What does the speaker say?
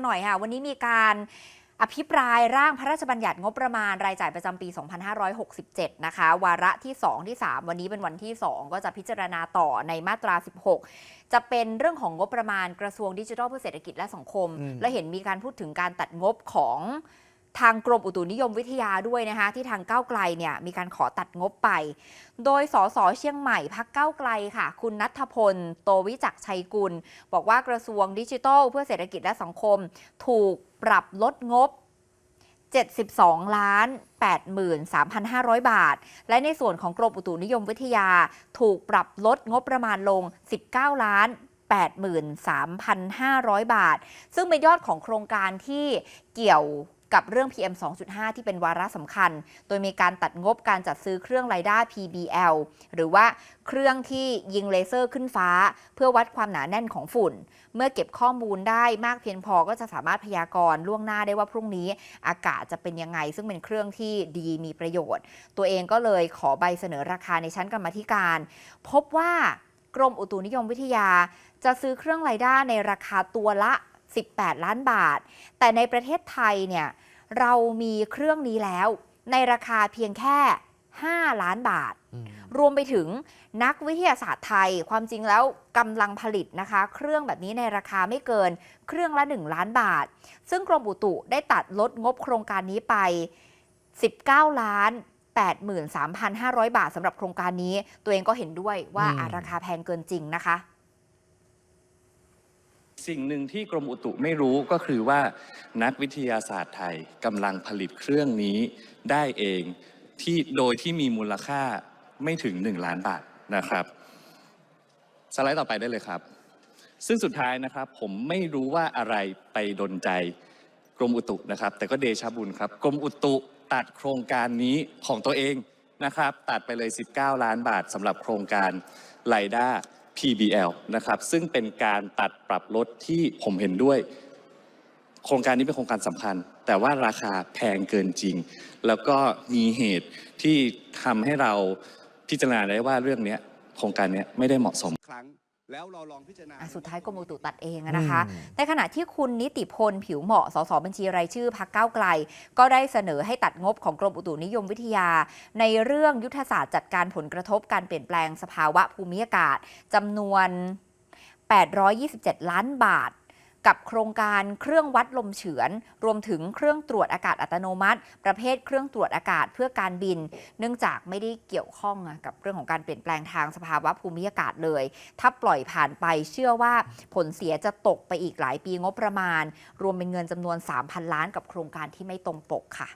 กันหน่อยค่ะ วันนี้มีการอภิปรายร่างพระราชบัญญัติงบประมาณรายจ่ายประจำปี 2567 นะคะ วาระที่ 2 ที่ 3 วันนี้เป็นวันที่ 2 ก็จะพิจารณาต่อในมาตรา 16 จะเป็นเรื่องของงบประมาณกระทรวงดิจิทัลเพื่อเศรษฐกิจและสังคมอืมและเห็นมีการพูดถึงการตัดงบของ ทางกรมอุตุนิยมวิทยาด้วยนะคะ ที่ทางก้าวไกลเนี่ยมีการขอตัดงบไป โดยสสเชียงใหม่พักก้าวไกลค่ะ คุณนัทพล โตวิจักชัยกุล บอกว่ากระทรวงดิจิทัล เพื่อเศรษฐกิจและสังคม ถูกปรับลดงบ 72 ล้าน 83,500 บาท และในส่วนของกรมอุตุนิยมวิทยา ถูกปรับลดงบประมาณลง 19 ล้าน83,500 บาท ซึ่งเป็นยอดของโครงการที่เกี่ยว กับเรื่อง PM 2.5 ที่เป็นวาระสำคัญ โดยมีการตัดงบการจัดซื้อเครื่องไรด้า PBL หรือว่าเครื่องที่ยิงเลเซอร์ขึ้นฟ้า เพื่อวัดความหนาแน่นของฝุ่น เมื่อเก็บข้อมูลได้มากเพียงพอก็จะสามารถพยากรณ์ล่วงหน้าได้ว่าพรุ่งนี้อากาศจะเป็นยังไง ซึ่งเป็นเครื่องที่ดีมีประโยชน์ ตัวเองก็เลยขอใบเสนอราคาในชั้นกรรมธิการ พบว่ากรมอุตุนิยมวิทยา จะซื้อเครื่องไรด้าในราคาตัวละ 18 ล้านบาท แต่ในประเทศไทยเนี่ยเรามีเครื่องนี้แล้ว ในราคาเพียงแค่ 5 ล้านบาทอืมรวมไปถึงนักวิทยาศาสตร์ไทย ความจริงแล้วกำลังผลิตนะคะ เครื่องแบบนี้ในราคาไม่เกินเครื่องละ 1 ล้านบาท ซึ่งกรมอุตุได้ตัดลดงบโครงการนี้ไป 19 ล้าน83,500 บาทสำหรับโครงการนี้ ตัวเองก็เห็นด้วยว่าอืมอะราคาแพงเกินจริงนะคะ สิ่งหนึ่งที่กรมอุตุไม่รู้ก็คือว่านักวิทยาศาสตร์ไทยกำลังผลิตเครื่องนี้ได้เองที่โดยที่มีมูลค่าไม่ถึง 1 ล้านบาทนะครับ สไลด์ต่อไปได้เลยครับ ซึ่งสุดท้ายนะครับผมไม่รู้ว่าอะไรไปดนใจกรมอุตุนะครับ แต่ก็เดชะบุญครับกรมอุตุตัดโครงการนี้ของตัวเองนะครับ ตัดไปเลย 19 ล้านบาทสำหรับโครงการไลด้า PBL นะครับซึ่งเป็นการตัดปรับลดที่ผมเห็นด้วย โครงการนี้เป็นโครงการสำคัญ แต่ว่าราคาแพงเกินจริง แล้วก็มีเหตุที่ทำให้เราพิจารณาได้ว่าเรื่องนี้โครงการนี้ไม่ได้เหมาะสมครั้ง แล้วเราลองพิจารณาอะสุดท้ายกรมอุตุตัดเองอะนะคะ อืม ในขณะที่คุณนิติพลผิวเหมาะ สสบัญชีรายชื่อพักเก้าวไกล ก็ได้เสนอให้ตัดงบของกรมอุตุนิยมวิทยา ในเรื่องยุทธศาสตร์จัดการผลกระทบการเปลี่ยนแปลงสภาวะภูมิอากาศจำนวน 827 ล้านบาท กับโครงการเครื่องวัดลมเฉือน รวมถึงเครื่องตรวจอากาศอัตโนมัติ ประเภทเครื่องตรวจอากาศเพื่อการบิน เนื่องจากไม่ได้เกี่ยวข้องกับเรื่องของการเปลี่ยนแปลงทางสภาวะภูมิอากาศเลย ถ้าปล่อยผ่านไปเชื่อว่าผลเสียจะตกไปอีกหลายปีงบประมาณ รวมเป็นเงินจำนวน 3,000 ล้านกับโครงการที่ไม่ตรงปกค่ะ